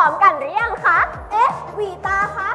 ร้อมกันหรือยังคะ เอ๊ะวีตาคะ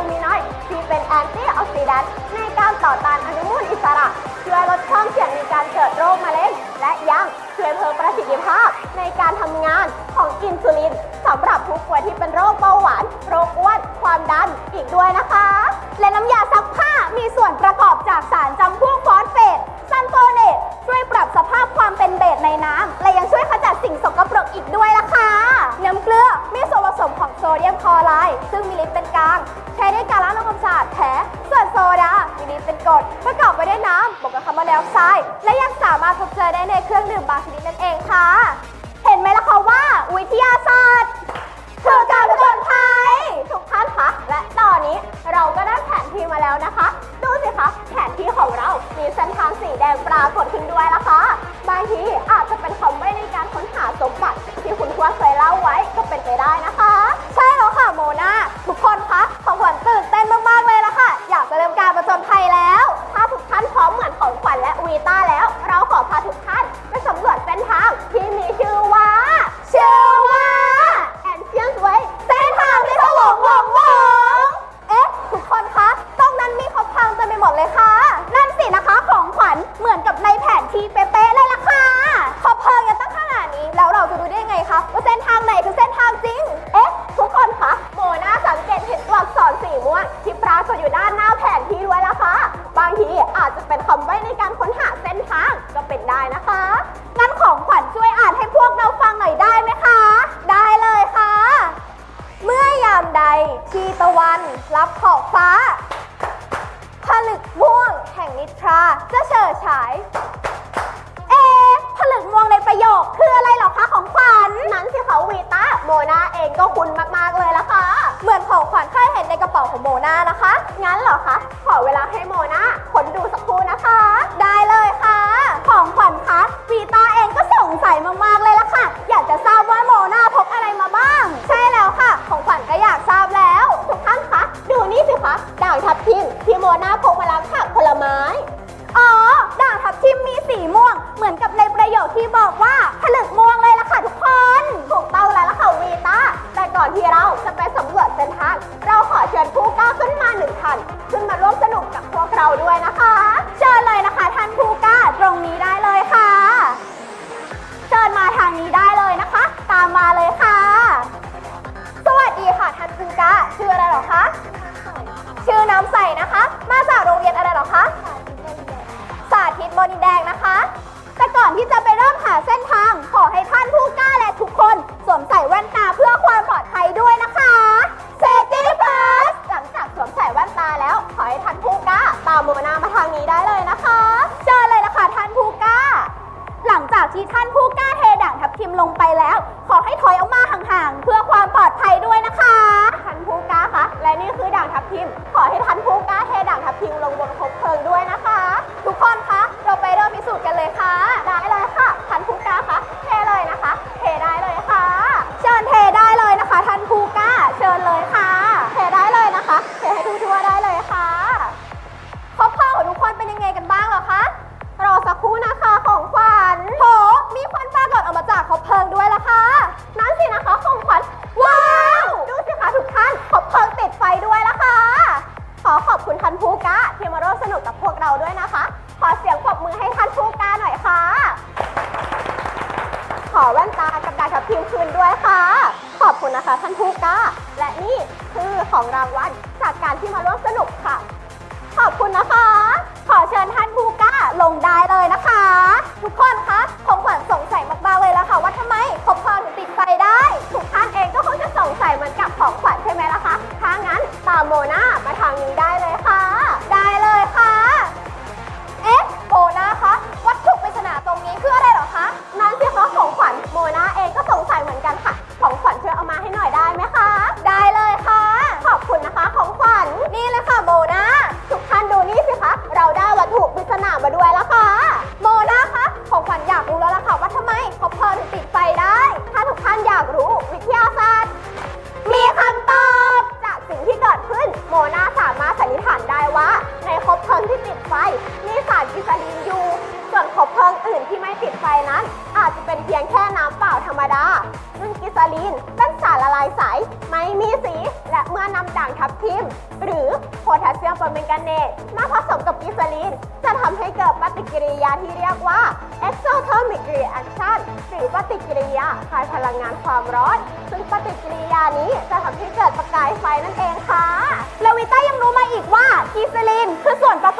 ุณมีน้อย ที่เป็นแอนตี้ออกซิแดนต์ในการต่อต้านอนุมูลอิสระ ช่วยลดความเสี่ยงในการเกิดโรคมะเร็ง และยังช่วยเพิ่มประสิทธิภาพในการทำงานของอินซูลินสำหรับผู้ป่วยที่เป็นโรคเบาหวาน โรคอ้วน ความดันอีกด้วยนะ คอไลน์ซึ่งมีลิปเป็นกลาง ใช้ได้การล้างทำความสะอาดแผลส่วนโซดา มีลิปเป็นกรดประกอบไปด้วยน้ำบวกกับคาร์บอนไดออกไซด์และยังสามารถพบเจอได้ในเครื่องดื่มบางชนิดนั่นเองค่ะ รากฏอยู่ด้านหน้าแผนที่ด้วยละคะ บางทีอาจจะเป็นคำใบ้ในการค้นหาเส้นทางก็เป็นได้นะคะงั้นของขวัญช่วยอ่านให้พวกเราฟังหน่อยได้ไหมคะ ได้เลยค่ะ เมื่อยามใดที่ตะวันรับขอบฟ้าผลึกม่วงแห่งนิทราจะเฉิดฉายเอผลึกม่วงในประโยคคืออะไรหรอคะของขวัญนั้นสิคะวีตาโมนาเองก็คุ้นมากๆเลยละค่ะ เหมือนของขวัญค่เห็นในกระเป๋าของโมนานะคะ งั้นเหรอคะ ขอเวลาให้โม ที่ท่านผู้กล้าเทด่างทับทิมลงไปแล้ว ขอให้ถอยออกมาห่างๆ เพื่อความปลอดภัยด้วยนะคะท่านผู้กล้าคะและนี่คือด่างทับทิม ขอให้ท่านผู้กล้าเทด่างทับทิมลงบนคบเพลิงด้วยนะคะ ทุกคนคะเราไปเริ่มพิสูจน์กันเลยค่ะได้เลย คิวคืนด้วยค่ะ ขอบคุณนะคะท่านผู้กล้า และนี่คือของรางวัลจากการที่มาร่วมสนุกังงานความร้อน ซึ่งปฏิกิริยานี้จะทำให้เกิดประกายไฟนั่นเองค่ะ เลวิต้ายังรู้มาอีกว่ากิเซลินคือส่วนประกอบ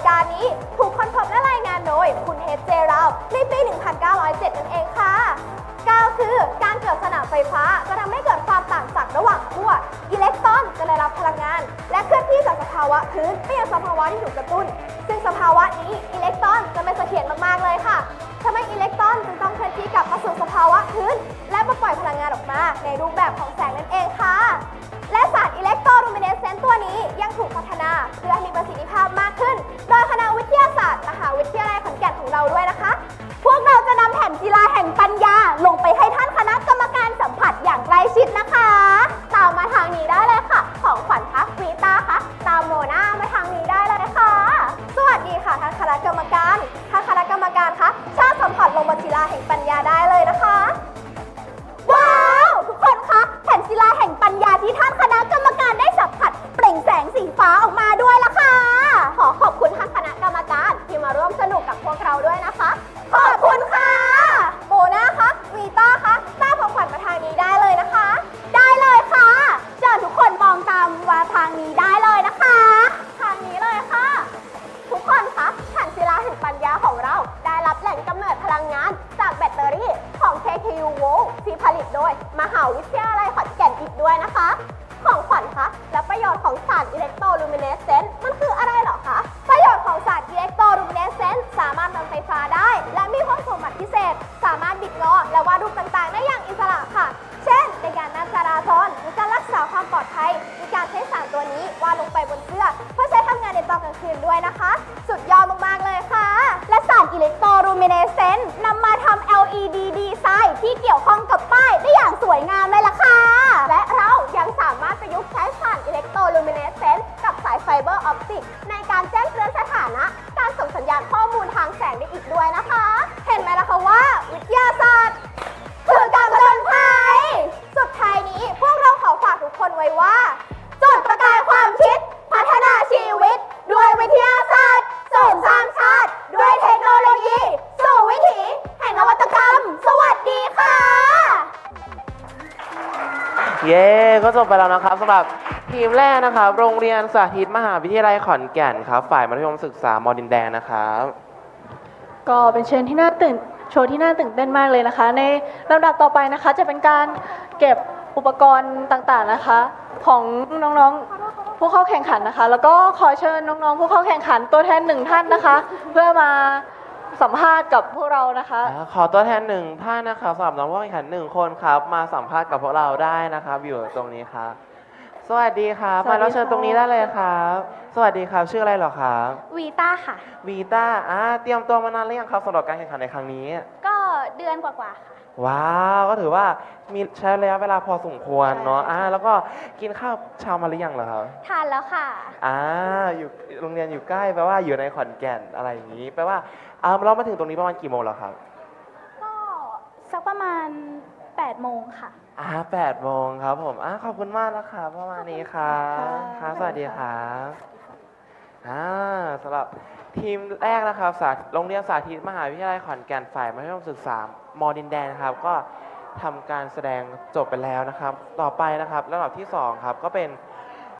ดการณ์นี้ถูกคอนพบและรายงานโดย คุณเฮดเจราลในปี 1907 นั่นเองค่ะ 9 คือการเกิดสนามไฟฟ้าจะทำให้เกิดความต่างจากระหว่างขั้วอิเล็กตรอนจะได้รับพลังงาน และเคลื่อนที่จากสภาวะพื้นไปยังสภาวะที่ถูกกระตุ้น ซึ่งสภาวะนี้อิเล็กตรอนจะไม่เสถียรมากๆเลยค่ะทำให้อิเล็กตรอนจึงต้องเคลื่อนที่กลับมาสู่สภาวะพื้น และมาปล่อยพลังงานออกมา ในรูปแบบของ เศษ สามารถบิดล้อและวาดรูป บไปแล้วนะครับสำหรับทีมแรกนะครับ โรงเรียนสาธิตมหาวิทยาลัยขอนแก่นครับ ฝ่ายมัธยมศึกษามอดินแดงนะครับ ก็เป็นเชิญที่น่าตื่นโชว์ที่น่าตื่นเต้นมากเลยนะคะ ในลำดับต่อไปนะคะ จะเป็นการเก็บอุปกรณ์ต่างๆนะคะ ของน้องๆผู้เข้าแข่งขันนะคะ แล้วก็ขอเชิญน้องๆผู้เข้าแข่งขันตัวแทนหนึ่งท่านนะคะ เพื่อมา สัมภาษณ์กับพวกเรานะคะอ่าขอตัวแทนหนึ่งท่านนะครับสำหรับน้องผู้แข่งขันหนึ่งคนครับ มาสัมภาษณ์กับพวกเราได้นะครับ อยู่ตรงนี้ครับ สวัสดีครับสวัมาสดีแล้วเชิญค่ะตรงนี้ได้เลยครับ สวัสดีครับ ชื่ออะไรเหรอครับวีต้าค่ะ วีต้าอ่าเตรียมตัวมานานหรือยังครับสำหรับการแข่งขันในครั้งนี้ ก็เดือนกว่าๆค่ะ ว้าวก็ถือว่ามีใช้ระยะเวลาพอสมควรเนาะอ่าแล้วก็กินข้าวเช้ามาหรือยังเหรอครับทานแล้วค่ะอ่าอยู่โรงเรียนอยู่ใกล้แปลว่าอยู่ในขอนแก่นอะไรอย่างนี้แปลว่าอ่าเรามาถึงตรงนี้ประมาณกี่โมงแล้วครับก็สักประมาณ8โมงค่ะอ่าแปดโมงครับผมอ่าขอบคุณมากนะครับประมาณนี้ครับค่ะครับสวัสดีครับอ่าสำหรับ ทีมแรกนะครับสาโรงเรียนสาธิตมหาวิทยาลัยขอนแก่นฝ่ายมัธยมศึกษามดินแดงนะครับ ก็ทำการแสดงจบไปแล้วนะครับ ต่อไปนะครับลำดับที่สองครับ ก็เป็น